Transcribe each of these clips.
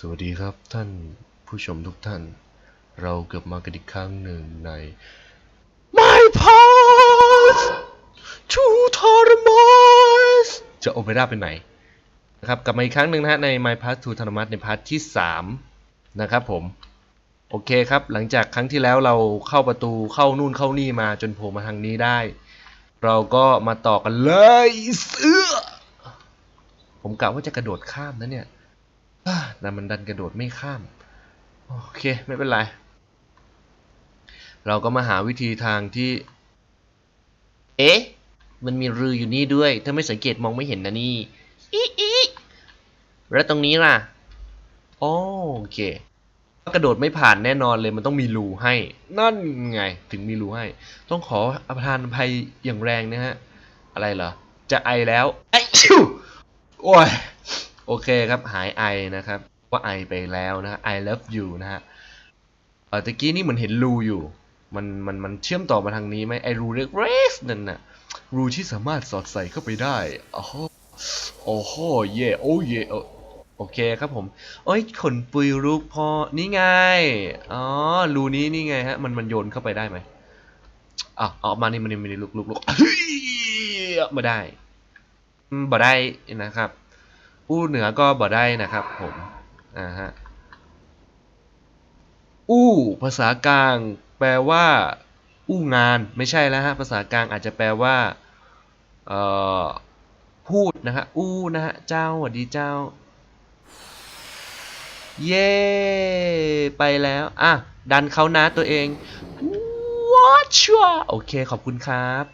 สวัสดีครับท่านผู้ชมทุกท่าน เรากลับมากันอีกครั้งหนึ่งใน My Path to t o r m a s จะโอเปร่าเป็นไหนนะครับกลับมาอีกครั้งหนึ่งนะฮะใน My Path to t o r m a s ในพาร์ทที่ 3 นะครับผม โอเคครับ หลังจากครั้งที่แล้วเราเข้าประตูเข้านู่นเข้านี่มาจนโผล่มาทางนี้ได้ เราก็มาต่อกันเลยเสื้อผมกะว่าจะกระโดดข้ามนะเนี่ยอ่า แต่มันดันกระโดดไม่ข้าม โอเค ไม่เป็นไร เราก็มาหาวิธีทางที่ เอ๊ะ มันมีรูอยู่นี่ด้วย ถ้าไม่สังเกตมองไม่เห็นนะนี่อีอีแล้วตรงนี้ล่ะโอเคกระโดดไม่ผ่านแน่นอนเลยมันต้องมีรูให้ นั่นไงถึงมีรูให้ ต้องขออภทานอภัยอย่างแรงนะฮะ อะไรเหรอ จะไอแล้วไอชิวโอ้ย โอเคครับหายไอนะครับ ว่าไอไปแล้วนะฮะ I love you นะฮะเออตะกี้นี่เหมือนเห็นรูอยู่ มันมันมันเชื่อมต่อมาทางนี้ไหมไอรูเล็กๆนั่นน่ะรูที่สามารถสอดใส่เข้าไปได้โอ้โหโอ้โหเย่โอ้เย่โอโอเคครับผมโอ้ยขนปุยลูกพอนี่ไงอ๋อรูนี้นี่ไงฮะมันมันโยนเข้าไปได้ไหมอะเอามานี่มานี่มานี่ลุกลุกลุกเฮ้ยมาได้มบ่ได้นะครับ อู้เหนือก็บ่ได้นะครับผมอ่าฮะอู้ภาษากลางแปลว่า อู้งานไม่ใช่แล้วฮะภาษากลางอาจจะแปลว่าเอ่อพูดนะฮะอู้นะฮะเจ้าสวัสดีเจ้า เย้ไปแล้วอะดันเขานะตัวเองว้าชัวโอเคขอบคุณครับ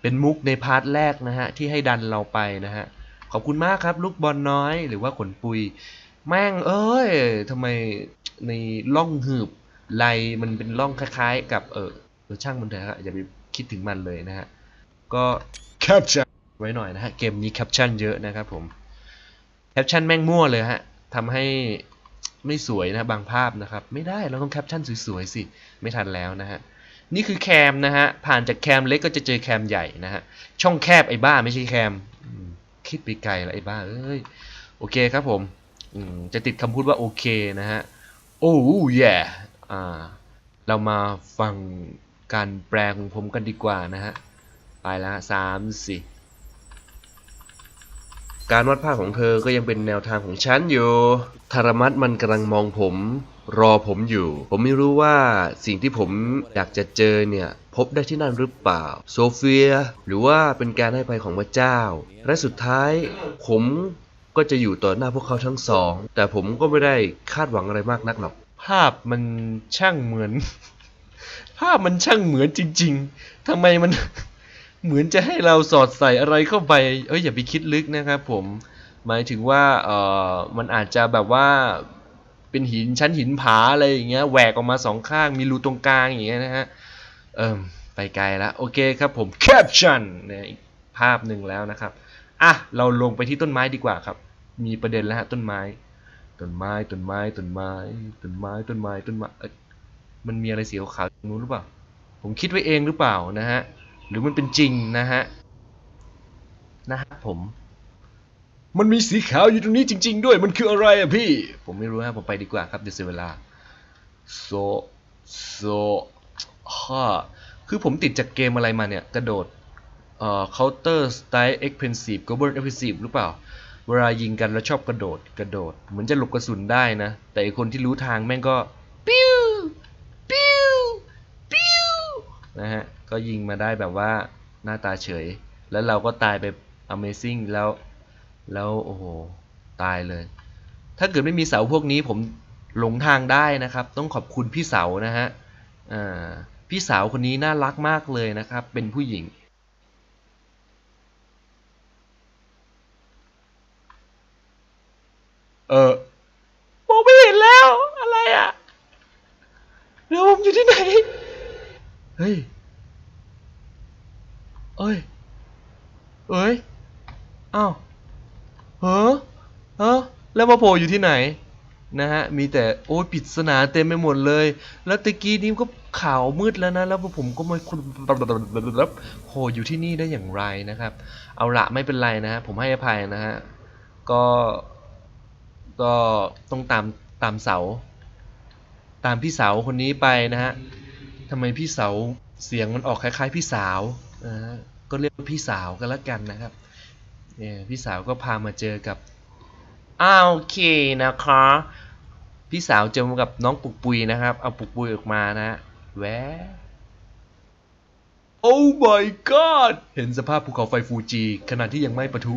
เป็นมุกในพาร์ทแรกนะฮะที่ให้ดันเราไปนะฮะ ขอบคุณมากครับ ลูกบอลน้อยหรือว่าขนปุย แม่งเอ้ยทำไมในร่องหืบไหลมันเป็นร่องคล้ายๆ กับเออเออช่างมันเถอะฮะอย่าไปคิดถึงมันเลยนะฮะ ก็แคปชั่นไว้หน่อยนะฮะ เกมนี้แคปชั่นเยอะนะครับผมแคปชั่นแม่งมั่วเลยฮะทำให้ไม่สวยนะบางภาพนะครับ ไม่ได้เราต้องแคปชั่นสวยๆสิ ไม่ทันแล้วนะฮะนี่คือแคมนะฮะ ผ่านจากแคมเล็กก็จะเจอแคมใหญ่นะฮะ ช่องแคบไอ้บ้าไม่ใช่แคมอืม คิดไปไกลล้วไอ้บ้าเอ้ยโอเคครับผมจะติดคำพูดว่าโอเคนะฮะโอ้ยอ่าเรามาฟังการแปลของผมกันดีกว่านะฮะไปแล้วฮะสามสี่การวาดภาพของเธอก็ยังเป็นแนวทางของฉันอยู่ธารมัตมันกำลังมองผม รอผมอยู่ ผมไม่รู้ว่าสิ่งที่ผมอยากจะเจอเนี่ย พบได้ที่นั่นหรือเปล่า โซเฟีย หรือว่าเป็นการให้ภัยของพระเจ้า และสุดท้ายผมก็จะอยู่ต่อหน้าพวกเขาทั้งสอง แต่ผมก็ไม่ได้คาดหวังอะไรมากนักหรอก ภาพมันช่างเหมือน ภาพมันช่างเหมือนจริง ๆทำไมมัน เหมือนจะให้เราสอดใส่อะไรเข้าไป เอ้ยอย่าไปคิดลึกนะครับผม หมายถึงว่าเออมันอาจจะแบบว่าเป็นหินชั้นหินผาอะไรอย่างเงี้ยแหวกออกมาสองข้างมีรูตรงกลางอย่างเงี้ยนะฮะ เอิมไปไกลแล้วโอเคครับผมแคปชั่นนี่ยอีกภาพหนึ่งแล้วนะครับอะเราลงไปที่ต้นไม้ดีกว่าครับ มีประเด็นแล้วฮะต้นไม้ต้นไม้ต้นไม้ต้นไม้ต้นไม้ต้นไม้ต้นไม้มันมีอะไรสีขาวๆตรงนู้นหรือเปล่า ผมคิดไว้เองหรือเปล่านะฮะหรือมันเป็นจริงนะฮะนะฮะผม มันมีสีขาวอยู่ตรงนี้จริง ๆ ด้วยมันคืออะไรอะพี่ ผมไม่รู้ฮะผมไปดีกว่าครับเดี๋ยวเสียเวลาโซโซ ฮ่า คือผมติดจากเกมอะไรมาเนี่ย กระโดด เอ่อ counter strike expensive global offensive หรือเปล่า เวลายิงกันแล้วชอบกระโดด กระโดด เหมือนจะหลบกระสุนได้นะ แต่ไอคนที่รู้ทางแม่งก็ ปิ้ว ปิ้ว ปิ้ว นะฮะ ก็ยิงมาได้แบบว่าหน้าตาเฉย แล้วเราก็ตายไป amazing แล้ว แล้ว โอ้โห ตายเลย ถ้าเกิดไม่มีเสาพวกนี้ผมหลงทางได้นะครับ ต้องขอบคุณพี่เสานะฮะ อ่า พี่สาวคนนี้น่ารักมากเลยนะครับ เป็นผู้หญิง เออมองไม่เห็นแล้ว อะไรอะเดี๋ยวผมอยู่ที่ไหน เฮ้ย เอ้ย เอ้ย อ้าว เฮ้อเฮ้อแล้วมาโผล่อยู่ที่ไหน นะฮะ มีแต่โอ้ยปริศนาเต็มไปหมดเลย แล้วตะกี้นี้ก็ขาวมืดแล้วนะ แล้วผมก็มาคุณโผล่อยู่ที่นี่ได้อย่างไรนะครับ เอาละไม่เป็นไรนะฮะ ผมให้อภัยนะฮะ ก็ ก็ต้องตามตามเสา ตามพี่เสาคนนี้ไปนะฮะทำไมพี่เสาเสียงมันออกคล้าย ๆ พี่สาวนะฮะ ก็เรียกว่าพี่สาวกันละกันนะครับ เนี่ยพี่สาวก็พามาเจอกับอ้าวโอเคนะคะ พี่สาวเจอมากับน้องปุกปุยนะครับ เอาปุกปุยออกมานะฮะแหวะ Oh my god เห็นสภาพภูเขาไฟฟูจิขณะที่ยังไม่ปะทุ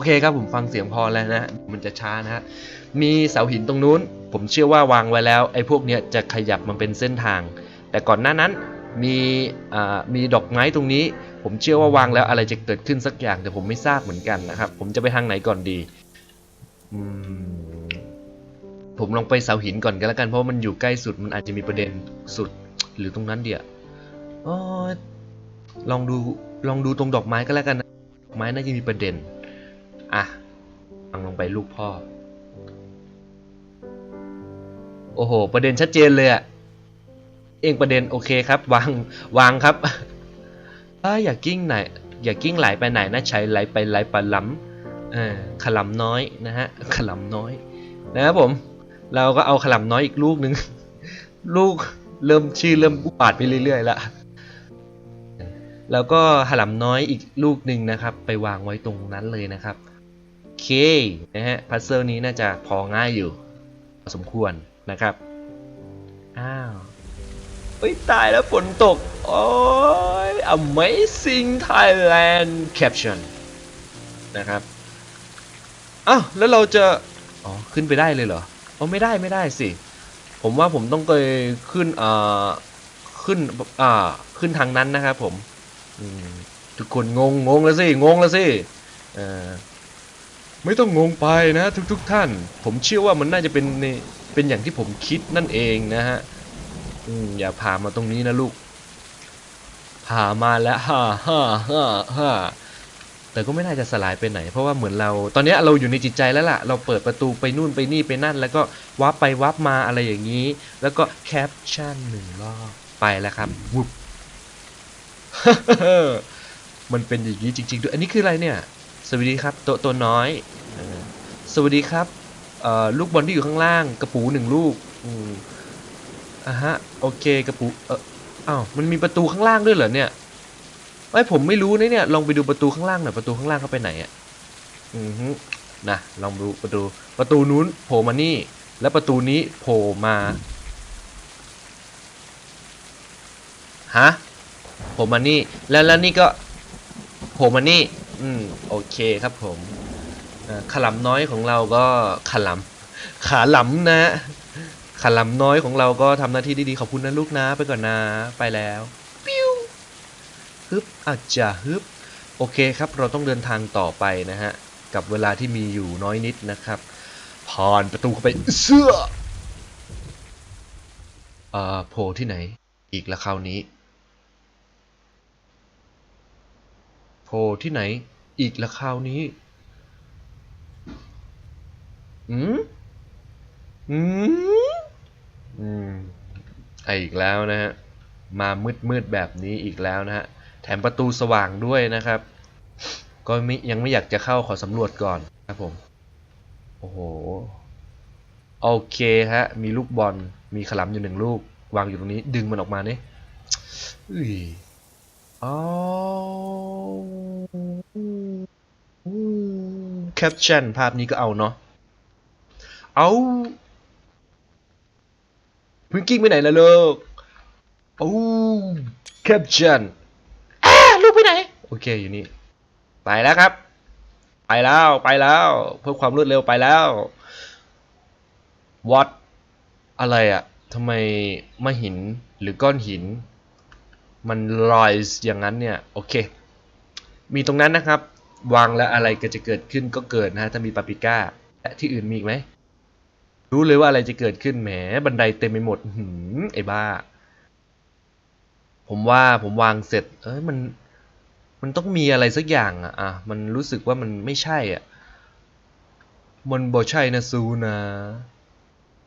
โอเคครับผมฟังเสียงพอแล้วนะมันจะช้านะฮะมีเสาหินตรงนู้น ผมเชื่อว่าวางไว้แล้วไอ้พวกเนี้ยจะขยับมันเป็นเส้นทาง แต่ก่อนหน้านั้นมีอ่ามีดอกไม้ตรงนี้ ผมเชื่อว่าวางแล้วอะไรจะเกิดขึ้นสักอย่างแต่ผมไม่ทราบเหมือนกันนะครับ ผมจะไปทางไหนก่อนดีอืมผมลองไปเสาหินก่อนก็แล้วกันเพราะมันอยู่ใกล้สุดมันอาจจะมีประเด็นสุดหรือตรงนั้นเดียวอ๋อลองดูลองดูตรงดอกไม้ก็แล้วกันนะดอกไม้น่าจะมีประเด็น อะฟังลงไปลูกพ่อ โอ้โห ประเด็นชัดเจนเลยอะเองประเด็นโอเคครับ วางวางครับถ้าอยากกิ้งไหนอย่ากิ้งไหลไปไหนนะใช้ไหลไปไหลปลาล้ำเออขลำน้อยนะฮะขลำน้อย นะครับผม เราก็เอาขลำน้อยอีกลูกหนึ่งลูกเริ่มชื่อเริ่มอุบาทไปเรื่อยๆล้วแล้วก็ขลำน้อยอีกลูกหนึ่งนะครับ ไปวางไว้ตรงนั้นเลยนะครับ เคนะฮะพัซเซิลนี้น่าจะพอง่ายอยู่พอสมควรนะครับ อ้าวเฮ้ย ตายแล้วฝนตก โอ้ย Amazing Thailand Caption นะครับอ้าวแล้วเราจะ อ๋อ ขึ้นไปได้เลยเหรออ๋อไม่ได้ไม่ได้สิ ผมว่าผมต้องไปขึ้นอ่อขึ้นอ่าขึ้นทางนั้นนะครับผมอืมทุกคนงงงงแล้วสิ งงแล้วสิ เอ่อ ไม่ต้องงงไปนะทุกๆท่าน ผมเชื่อว่ามันน่าจะเป็นในเป็นอย่างที่ผมคิดนั่นเองนะฮะอืมอย่าพามาตรงนี้นะลูก พามาแล้วฮ่าฮ่าฮ่าฮ่าแต่ก็ไม่น่าจะสลายไปไหน เพราะว่าเหมือนเรา ตอนนี้เราอยู่ในจิตใจแล้วล่ะ เราเปิดประตูไปนู่นไปนี่ไปนั่น แล้วก็วับไปวับมาอะไรอย่างนี้ แล้วก็แคปชั่นหนึ่งรอบไปแล้วครับวุบมันเป็นอย่างนี้จริง ๆด้วยอันนี้คืออะไรเนี่ย สวัสดีครับตัวตัวน้อย สวัสดีครับลูกบอลที่อยู่ข้างล่าง กระปูหนึ่งลูกอะฮะ โอเคกระปูเอออ้าวมันมีประตูข้างล่างด้วยเหรอเนี่ยไอผมไม่รู้นะเนี่ย ลองไปดูประตูข้างล่างหน่อยประตูข้างล่างเขาไปไหนอะอือฮึนะลองดูประตูประตูนู้นโผล่มานี่ แล้วประตูนี้โผล่มาฮะโผล่มานี่แล้วแล้วนี่ก็โผล่มานี่ อืมโอเคครับผมขลำน้อยของเราก็ขลำขาหลำนะขลำน้อยของเราก็ทำหน้าที่ด้ดีขอบคุณนะลูกนะไปก่อนนะไปแล้วปิ้วฮึบอาจจะฮึบโอเคครับ เราต้องเดินทางต่อไปนะฮะ กับเวลาที่มีอยู่น้อยนิดนะครับ ผ่านประตูเข้าไปเสื้อเอ่อโผล่ที่ไหน อีกละคราวนี้โผล่ที่ไหน อีกละคราวนี้ อืมอืมอืมไออีกแล้วนะฮะ มามืดมืดแบบนี้อีกแล้วนะฮะ แถมประตูสว่างด้วยนะครับ ก็ไม่ยังไม่อยากจะเข้าขอสำรวจก่อนครับผม โอ้โห โอเคฮะ มีลูกบอล มีขลำอยู่หนึ่งลูก วางอยู่ตรงนี้ ดึงมันออกมาเนี่ยอุ้ยอ๋ อแคปชั่นภาพนี้ก็เอาเนาะ เอาเพิ่งกิ้งไปไหนแล้วลูกโอ้แคปชั่นอ้าลูกไปไหน โอเคอยู่นี่ ไปแล้วครับ ไปแล้วไปแล้ว เพื่อความรวดเร็วไปแล้ว what อะไรอะทำไมมาหินหรือก้อนหิน มันลอยอย่างนั้นเนี่ย โอเค มีตรงนั้นนะครับ วางแล้วอะไรก็จะเกิดขึ้นก็เกิดนะฮะถ้ามีปาปิก้าและที่อื่นมีอีกไหมรู้เลยว่าอะไรจะเกิดขึ้นแหมบันไดเต็มไปหมดหืมไอ้บ้า ผมว่าผมวางเสร็จ เอ้ยมันมันต้องมีอะไรสักอย่างอะอะมันรู้สึกว่ามันไม่ใช่อะมันบ่ใช่นะซูนะ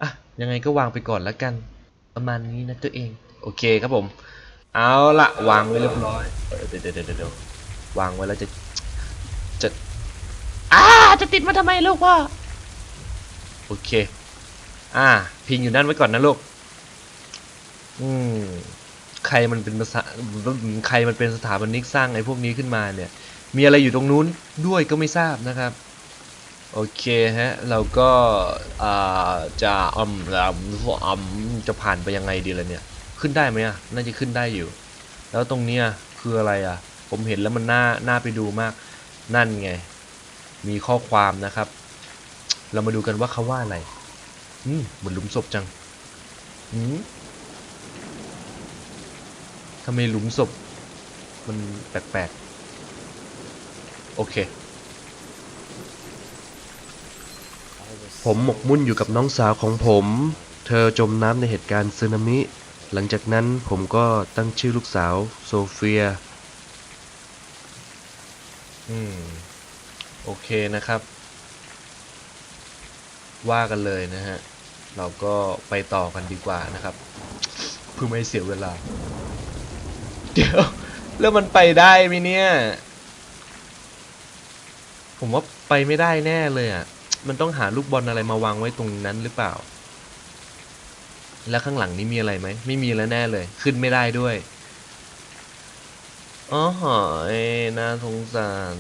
อะยังไงก็วางไปก่อนแล้วกัน ประมาณนี้นะตัวเอง โอเคครับผม เอาละวางไว้เรียบร้อยเดี๋ยวเดี๋ยวเดี๋ยววางไว้แล้วจะ อาจะติดมาทำไมลูกพ่อ โอเค อ่า พิงอยู่นั่นไว้ก่อนนะลูก อืม ใครมันเป็นภาษาใครมันเป็นสถาปนิกสร้างไอ้พวกนี้ขึ้นมาเนี่ย มีอะไรอยู่ตรงนู้นด้วยก็ไม่ทราบนะครับ โอเคฮะ เราก็อ่าจะอืมอืมจะผ่านไปยังไงดีล่ะเนี่ย ขึ้นได้ไหมอะ น่าจะขึ้นได้อยู่ แล้วตรงเนี้ยคืออะไรอะ ผมเห็นแล้วมันน่า น่าไปดูมาก นั่นไง มีข้อความนะครับ เรามาดูกันว่าเขาว่าอะไรอืมเหมือนหลุมศพจังอืมทำไมหลุมศพ มันแปลกๆ โอเค ผมหมกมุ่นอยู่กับน้องสาวของผม เธอจมน้ำในเหตุการณ์สึนามิ หลังจากนั้นผมก็ตั้งชื่อลูกสาว โซเฟีย อืม โอเคนะครับ ว่ากันเลยนะฮะ เราก็ไปต่อกันดีกว่านะครับเพื่อไม่เสียเวลา เดี๋ยว แล้วมันไปได้ไหมเนี่ย ผมว่าไปไม่ได้แน่เลยอะ มันต้องหาลูกบอลอะไรมาวางไว้ตรงนั้นหรือเปล่า แล้วข้างหลังนี้มีอะไรไหม ไม่มีแล้วแน่เลย ขึ้นไม่ได้ด้วย อ๋อหอยน่าสงสาร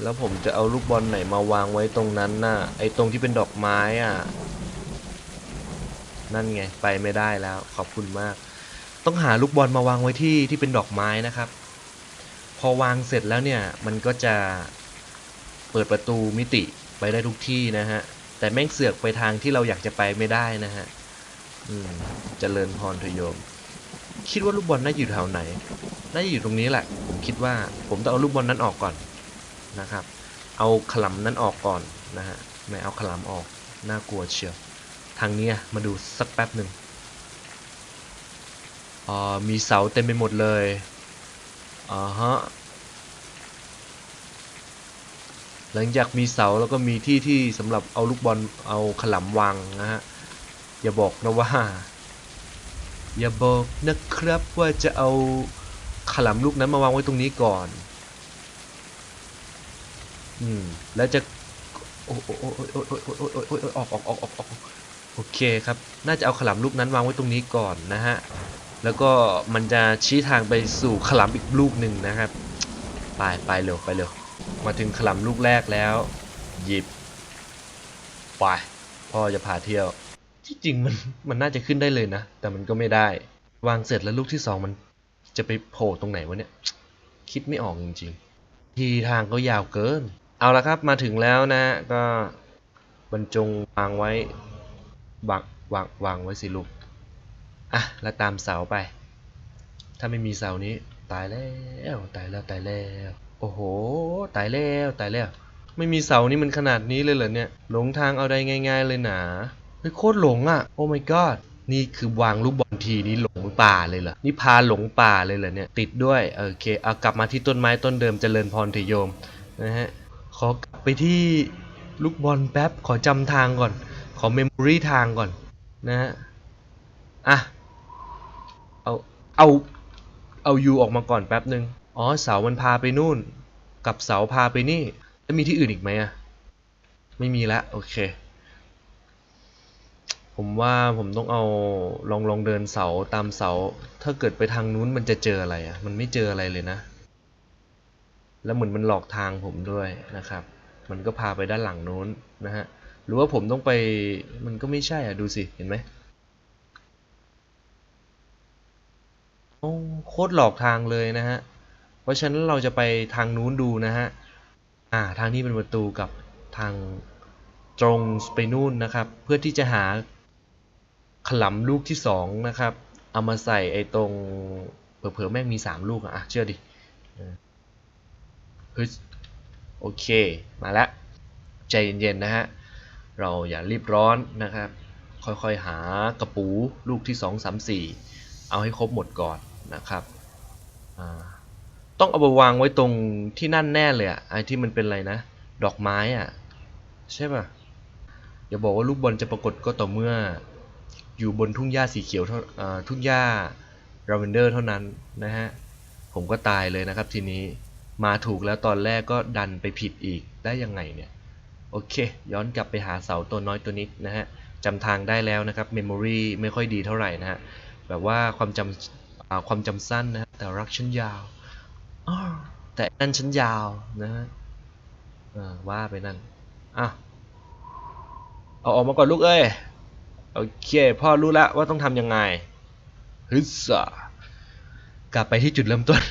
แล้วผมจะเอาลูกบอลไหนมาวางไว้ตรงนั้นน่ะ ไอ้ตรงที่เป็นดอกไม้อะ นั่นไง ไปไม่ได้แล้ว ขอบคุณมาก ต้องหาลูกบอลมาวางไว้ที่ที่เป็นดอกไม้นะครับ พอวางเสร็จแล้วเนี่ย มันก็จะเปิดประตูมิติไปได้ทุกที่นะฮะ แต่แม่งเสือกไปทางที่เราอยากจะไปไม่ได้นะฮะ อืมเจริญพรเถอะโยม คิดว่าลูกบอลน่าอยู่แถวไหน น่าจะอยู่ตรงนี้แหละ ผมคิดว่าผมต้องเอาลูกบอลนั้นออกก่อนนะครับ เอาขลำนั้นออกก่อนนะฮะไม่เอาขลำออกน่ากลัวเชียวทางนี้มาดูสักแป๊บหนึ่งอ๋อมีเสาเต็มไปหมดเลยอ่าฮะหลังจากมีเสาแล้วก็มีที่ที่สำหรับเอาลูกบอลเอาขลำวางนะฮะอย่าบอกนะว่า อย่าบอกนะครับว่าจะเอาขลำลูกนั้นมาวางไว้ตรงนี้ก่อน อืม แล้วจะ โอ้โอ้โอ้โอ้โอ้โอ้โอ้โอ้โอ้ออกออกออกออกออกโอเคครับ น่าจะเอาขลำลูกนั้นวางไว้ตรงนี้ก่อนนะฮะ แล้วก็มันจะชี้ทางไปสู่ขลำอีกลูกหนึ่งนะครับ ไปไปเร็วไปเร็ว มาถึงขลำลูกแรกแล้ว หยิบ ไป พ่อจะพาเที่ยว ที่จริงมันมันน่าจะขึ้นได้เลยนะ แต่มันก็ไม่ได้ วางเสร็จแล้วลูกที่สองมันจะไปโผล่ตรงไหนวะเนี่ย คิดไม่ออกจริงๆ ทีทางก็ยาวเกิน เอาละครับมาถึงแล้วนะ ก็บรรจงวางไว้วางวางวางไว้สิลูกอะแล้วตามเสาไป ถ้าไม่มีเสานี้ตายแล้วตายแล้วตายแล้ว โอ้โห ตายแล้วตายแล้ว ไม่มีเสานี่มันขนาดนี้เลยเหรอเนี่ย หลงทางเอาได้ง่าย ๆ เลยหนา เฮ้ยโคตรหลงอะ โอ้ my god นี่คือวางลูกบอลทีนี้หลงป่าเลยเหรอ นี่พาหลงป่าเลยเหรอเนี่ย ติดด้วย โอเค เอากลับมาที่ต้นไม้ต้นเดิมเจริญพรถยโยมนะฮะ ขอกลับไปที่ลูกบอลแป๊บ ขอจำทางก่อน ขอเมมโมรีทางก่อนนะฮะ อะ เอา เอา เอายูออกมาก่อนแป๊บหนึ่งอ๋อ เสามันพาไปนู่น กับเสาพาไปนี่ แล้วมีที่อื่นอีกไหมอะ ไม่มีละ โอเค ผมว่าผมต้องเอาลองลองเดินเสาตามเสา ถ้าเกิดไปทางนู้นมันจะเจออะไรอะ มันไม่เจออะไรเลยนะ แล้วเหมือนมันหลอกทางผมด้วยนะครับ มันก็พาไปด้านหลังนู้นนะฮะ หรือว่าผมต้องไป มันก็ไม่ใช่อะ ดูสิ เห็นไหมโอ้โคตรหลอกทางเลยนะฮะ เพราะฉะนั้นเราจะไปทางนู้นดูนะฮะ อ่า ทางนี้เป็นประตูกับทางตรงไปนู่นนะครับ เพื่อที่จะหา ขลำลูกที่สองนะครับ เอามาใส่ไอ้ตรงเผลอๆแม่งมีสามลูกอะอะเชื่อดิฮ้ยโอเค มาแล้วใจเย็นๆนะฮะ เราอย่ารีบร้อนนะครับ ค่อยๆหากระปูลูกที่ 2 3 4 เอาให้ครบหมดก่อนนะครับต้องเอาไปวางไว้ตรงที่นั่นแน่เลยอะไอ้ที่มันเป็นอะไรนะ ดอกไม้อะใช่ป่ะอย่าบอกว่าลูกบอลจะปรากฏก็ต่อเมื่อ อยู่บนทุ่งหญ้าสีเขียวเท่าทุ่งหญ้าราเวนเดอร์เท่านั้นนะฮะ ผมก็ตายเลยนะครับทีนี้มาถูกแล้วตอนแรกก็ดันไปผิดอีกได้ยังไงเนี่ย โอเค ย้อนกลับไปหาเสาตัวน้อยตัวนิดนะฮะจำทางได้แล้วนะครับเมมโมรีไม่ค่อยดีเท่าไหร่นะฮะ แบบว่าความจำความจำสั้นนะฮะแต่รักฉันยาว แต่นั่นฉันยาวนะฮะว่าไปนั่นอะเอาออกมาก่อนลูกเอ้ย โอเคพ่อรู้แล้วว่าต้องทำยังไงฮึสซากลับไปที่จุดเริ่มต้น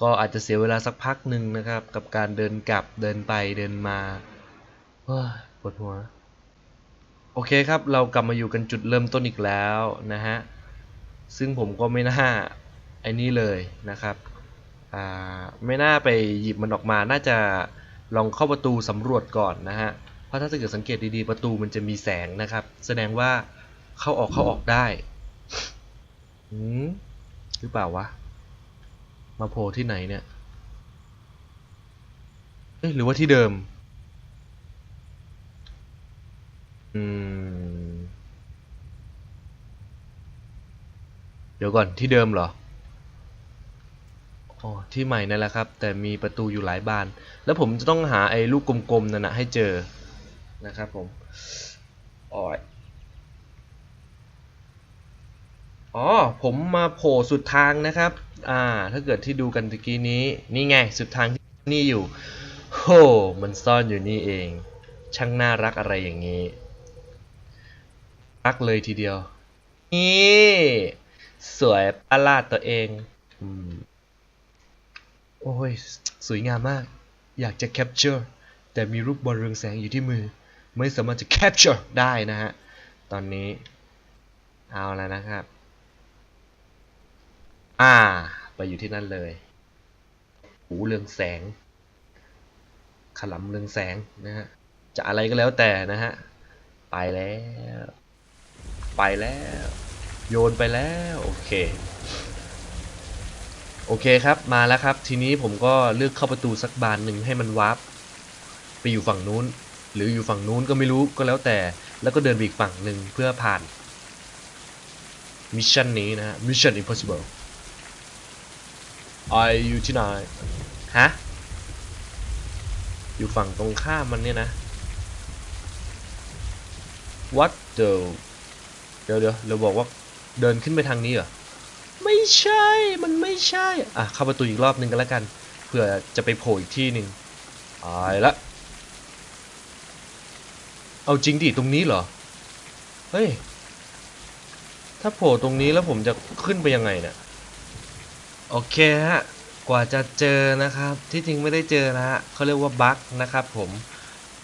ก็อาจจะเสียเวลาสักพักหนึ่งนะครับ กับการเดินกลับเดินไปเดินมาเฮ้ยปวดหัว โอเคครับ เรากลับมาอยู่กันจุดเริ่มต้นอีกแล้วนะฮะ ซึ่งผมก็ไม่น่าไอ้นี่เลยนะครับอ่าไม่น่าไปหยิบมันออกมา น่าจะลองเข้าประตูสำรวจก่อนนะฮะ เพราะถ้าเกิดสังเกตดีๆ ประตูมันจะมีแสงนะครับ แสดงว่าเข้าออกเข้าออกได้หืมหรือเปล่าวะ มาโผล่ที่ไหนเนี่ยเอ๊ะหรือว่าที่เดิม อืม เดี๋ยวก่อนที่เดิมเหรออ๋อที่ใหม่นั่นแหละครับ แต่มีประตูอยู่หลายบาน แล้วผมจะต้องหาไอ้ลูกกลมๆนั่นนะให้เจอ นะครับผมอ๋ออ๋อ ผมมาโผล่สุดทางนะครับ อ่า ถ้าเกิดที่ดูกันตะกี้นี้ นี่ไง สุดทางที่นี่อยู่ โห มันซ่อนอยู่นี่เอง ช่างน่ารักอะไรอย่างนี้ รักเลยทีเดียว นี่ สวยประหลาดตัวเองอืมโอ้ย สวยงามมาก อยากจะ capture แต่มีรูปบอลเรืองแสงอยู่ที่มือ ไม่สามารถจะ capture ได้นะฮะ ตอนนี้ เอาแล้วนะครับ อ่า ไปอยู่ที่นั่นเลยหูเรืองแสง ขลำเรืองแสงนะฮะ จะอะไรก็แล้วแต่นะฮะ ไปแล้ว ไปแล้ว โยนไปแล้ว โอเค โอเคครับ มาแล้วครับ ทีนี้ผมก็เลือกเข้าประตูสักบานหนึ่งให้มันวาร์ปไปอยู่ฝั่งนู้น หรืออยู่ฝั่งนู้นก็ไม่รู้ก็แล้วแต่ แล้วก็เดินไปอีกฝั่งหนึ่งเพื่อผ่านมิชชั่นนี้นะฮะ Mission Impossible ไออยู่ที่ไหนฮะ อยู่ฝั่งตรงข้ามมันเนี่ยนะ What the เดี๋ยวเดี๋ยวเราบอกว่าเดินขึ้นไปทางนี้เหรอ ไม่ใช่ มันไม่ใช่ อะ เข้าประตูอีกรอบหนึ่งกันแล้วกันเผื่อจะไปโผล่อีกที่หนึ่งตายละ เอาจริงดิตรงนี้เหรอ เฮ้ย ถ้าโผล่ตรงนี้แล้วผมจะขึ้นไปยังไงเนี่ย โอเคฮะ กว่าจะเจอนะครับ ที่จริงไม่ได้เจอนะฮะเขาเรียกว่าบั๊กนะครับผม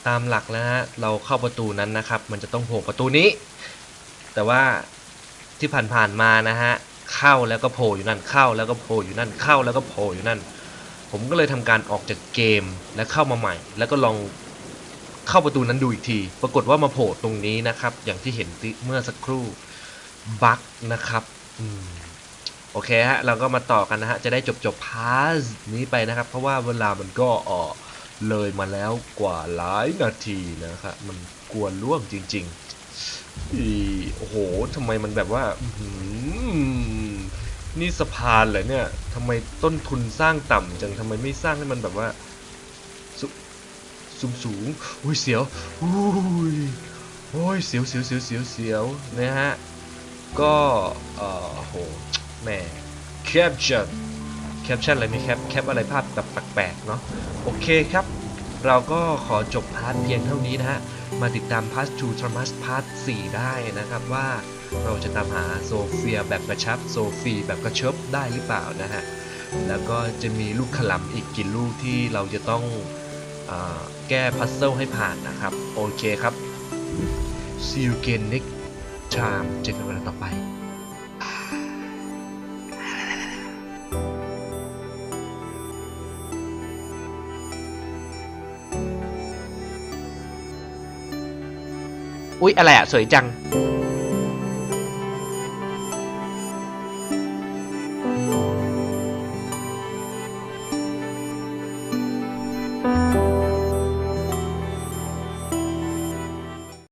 ตามหลักแล้วฮะเราเข้าประตูนั้นนะครับ มันจะต้องโผล่ประตูนี้ แต่ว่าที่ผ่านๆมานะฮะเข้าแล้วก็โผล่อยู่นั่นเข้าแล้วก็โผล่อยู่นั่นเข้าแล้วก็โผล่อยู่นั่น ผมก็เลยทำการออกจากเกมและเข้ามาใหม่ แล้วก็ลอง เข้าประตูนั้นดูอีกที ปรากฏว่ามาโผล่ตรงนี้นะครับ อย่างที่เห็นเมื่อสักครู่บั๊กนะครับอโอเคฮะเราก็มาต่อกันนะฮะ จะได้จบจบพาร์ทนี้ไปนะครับ เพราะว่าเวลามันก็เออเลยมาแล้วกว่าหลายนาทีนะครับมันกวนล่วงจริงๆอโอ้โหทำไมมันแบบว่านี่สะพานเหรอเนี่ยทำไมต้นทุนสร้างต่ำจังทำไมไม่สร้างให้มันแบบว่า สูงสูงอุ้ยเสียวอุ้ยโอ้ยเสียวเสียวเสียวเสียวเสียวนะฮะก็เออโหแหมแคปชั่นแคปชั่นอะไรไม่แคปแคปอะไรภาพแบบแปลกๆเนาะโอเคครับ เราก็ขอจบพาร์ทเพียงเท่านี้นะฮะ มาติดตามพาร์ท2 t r a m a s พาร์ท4ได้นะครับว่าเราจะตามหาโซเฟียแบบกระชับโซฟีแบบกระชับได้หรือเปล่านะฮะ แล้วก็จะมีลูกขลำอีกกี่ลูกที่เราจะต้อง แก้พัซเซิลให้ผ่านนะครับ โอเคครับซีลเกนนิกชามเจอกันวันต่อไปอุ๊ย อะไรอะสวยจัง